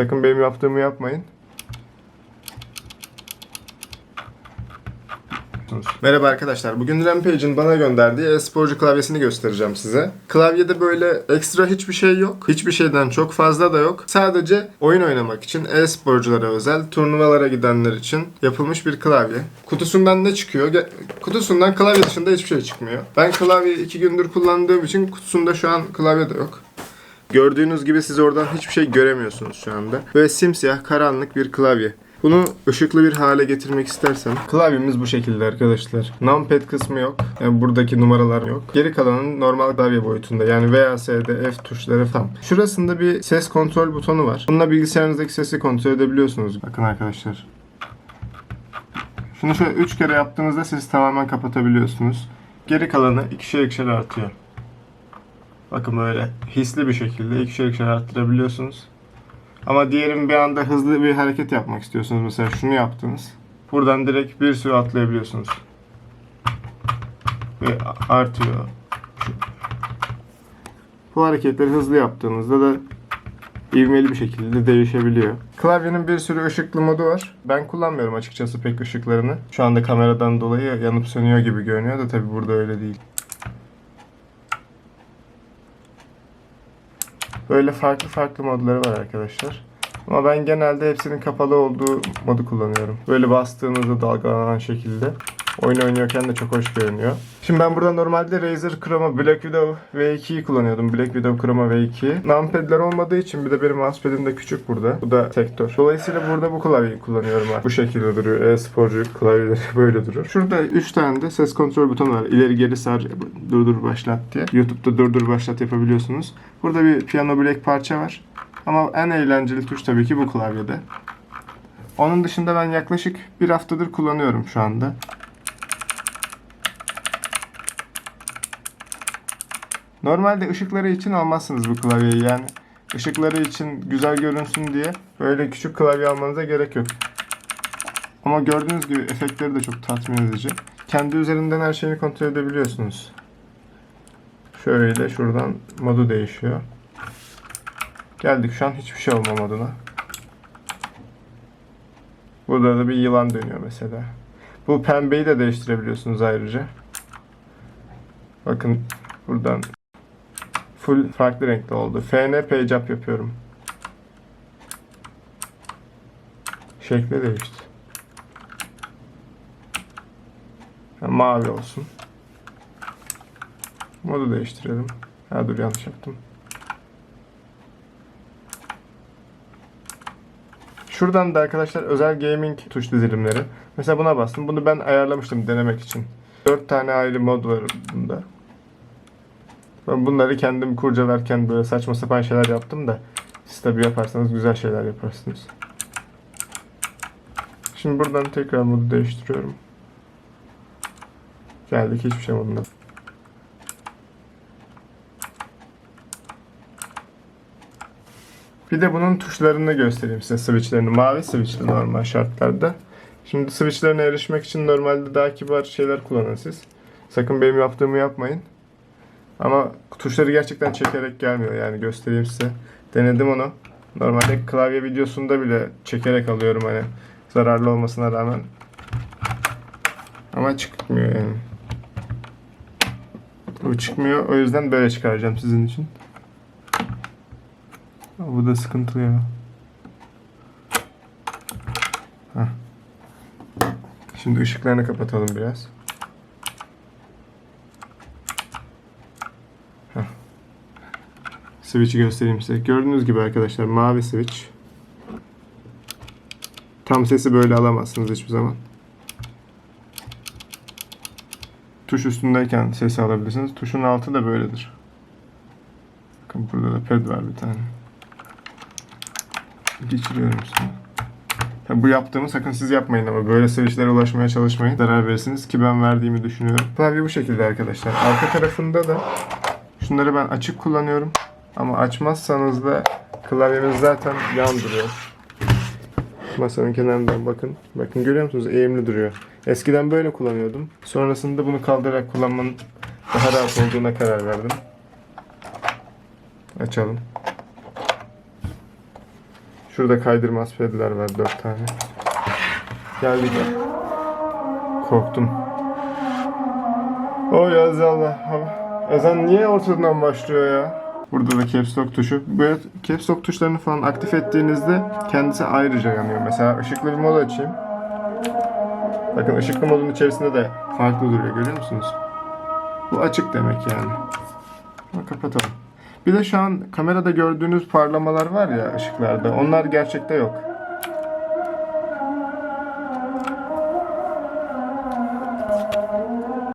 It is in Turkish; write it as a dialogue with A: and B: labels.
A: Sakın benim yaptığımı yapmayın. Merhaba arkadaşlar. Bugün Rampage'in bana gönderdiği e-sporcu klavyesini göstereceğim size. Klavyede böyle ekstra hiçbir şey yok. Hiçbir şeyden çok fazla da yok. Sadece oyun oynamak için e-sporculara özel, turnuvalara gidenler için yapılmış bir klavye. Kutusundan ne çıkıyor? Kutusundan klavye dışında hiçbir şey çıkmıyor. Ben klavyeyi iki gündür kullandığım için kutusunda şu an klavye de yok. Gördüğünüz gibi siz oradan hiçbir şey göremiyorsunuz şu anda. Böyle simsiyah karanlık bir klavye. Bunu ışıklı bir hale getirmek istersem klavyemiz bu şekilde arkadaşlar. Numpad kısmı yok. Yani buradaki numaralar yok. Geri kalanın normal klavye boyutunda. Yani VASD, F tuşları falan. Şurasında bir ses kontrol butonu var. Bununla bilgisayarınızdaki sesi kontrol edebiliyorsunuz. Bakın arkadaşlar. Şunu şöyle 3 kere yaptığınızda sesi tamamen kapatabiliyorsunuz. Geri kalanı ikişer ikişer artıyor. Bakın böyle hisli bir şekilde ikişer ikişer arttırabiliyorsunuz. Ama diyelim bir anda hızlı bir hareket yapmak istiyorsunuz. Mesela şunu yaptınız. Buradan direkt bir sürü atlayabiliyorsunuz. Ve artıyor. Bu hareketleri hızlı yaptığınızda da ivmeli bir şekilde değişebiliyor. Klavyenin bir sürü ışıklı modu var. Ben kullanmıyorum açıkçası pek ışıklarını. Şu anda kameradan dolayı yanıp sönüyor gibi görünüyor da tabi burada öyle değil. Böyle farklı farklı modları var arkadaşlar. Ama ben genelde hepsinin kapalı olduğu modu kullanıyorum. Böyle bastığınızda dalgalanan şekilde. Oyun oynuyorken de çok hoş görünüyor. Şimdi ben burada normalde Razer Chroma Black Widow V2'yi kullanıyordum. Black Widow Chroma V2. Numpad'ler olmadığı için bir de benim mousepad'im de küçük burada. Bu da sektör. Dolayısıyla burada bu klavyeyi kullanıyorum artık. Bu şekilde duruyor. E-sporcu klavyeleri böyle durur. Şurada 3 tane de ses kontrol butonu var. İleri geri sar, durdur başlat diye. YouTube'da durdur başlat yapabiliyorsunuz. Burada bir Piano Black parça var. Ama en eğlenceli tuş tabii ki bu klavyede. Onun dışında ben yaklaşık bir haftadır kullanıyorum şu anda. Normalde ışıkları için almazsınız bu klavyeyi yani. ışıkları için güzel görünsün diye böyle küçük klavye almanıza gerek yok. Ama gördüğünüz gibi efektleri de çok tatmin edici. Kendi üzerinden her şeyini kontrol edebiliyorsunuz. Şöyle şuradan modu değişiyor. Geldik şu an hiçbir şey olma moduna. Burada da bir yılan dönüyor mesela. Bu pembeyi de değiştirebiliyorsunuz ayrıca. Bakın buradan full farklı renkte oldu. FN page yapıyorum. Şekli değişti. Ha, mavi olsun. Modu değiştirelim. Ha dur yanlış yaptım. Şuradan da arkadaşlar özel gaming tuş dizilimleri. Mesela buna bastım. Bunu ben ayarlamıştım denemek için. 4 tane ayrı mod var bunda. Ben bunları kendim kurcalarken böyle saçma sapan şeyler yaptım da siz tabi yaparsanız güzel şeyler yaparsınız. Şimdi buradan tekrar modu değiştiriyorum. Geldik hiçbir şey modunda. Bir de bunun tuşlarını göstereyim size switchlerini. Mavi switchli normal şartlarda. Şimdi switchlerine erişmek için normalde daha kibar şeyler kullanın siz. Sakın benim yaptığımı yapmayın. Ama tuşları gerçekten çekerek gelmiyor yani göstereyim size. Denedim onu. Normalde klavye videosunda bile çekerek alıyorum hani zararlı olmasına rağmen. Ama çıkmıyor yani. Bu çıkmıyor. O yüzden böyle çıkaracağım sizin için. Bu da sıkıntılı ya. Heh. Şimdi ışıklarını kapatalım biraz. Switch'i göstereyim size. Gördüğünüz gibi arkadaşlar mavi switch. Tam sesi böyle alamazsınız hiçbir zaman. Tuş üstündeyken sesi alabilirsiniz. Tuşun altı da böyledir. Bakın burada da pad var bir tane. Geçiriyorum şimdi. Ya bu yaptığımı sakın siz yapmayın ama böyle switchlere ulaşmaya çalışmayın. Zarar verirsiniz ki ben verdiğimi düşünüyorum. Klavye bu şekilde arkadaşlar. Arka tarafında da şunları ben açık kullanıyorum. Ama açmazsanız da klavyemiz zaten yan duruyor. Masanın kenarından bakın. Bakın görüyor musunuz? Eğimli duruyor. Eskiden böyle kullanıyordum. Sonrasında bunu kaldırarak kullanmanın daha rahat olduğuna karar verdim. Açalım. Şurada kaydırmaz pedler var dört tane. Geldik. Korktum. O yazallah. Ezan niye ortadan başlıyor ya? Burada da caps lock tuşu. Böyle caps lock tuşlarını falan aktif ettiğinizde kendisi ayrıca yanıyor. Mesela ışıklı bir mod açayım. Bakın ışıklı modun içerisinde de farklı duruyor görüyor musunuz? Bu açık demek yani. Ama kapatalım. Bir de şu an kamerada gördüğünüz parlamalar var ya ışıklarda. Onlar gerçekte yok.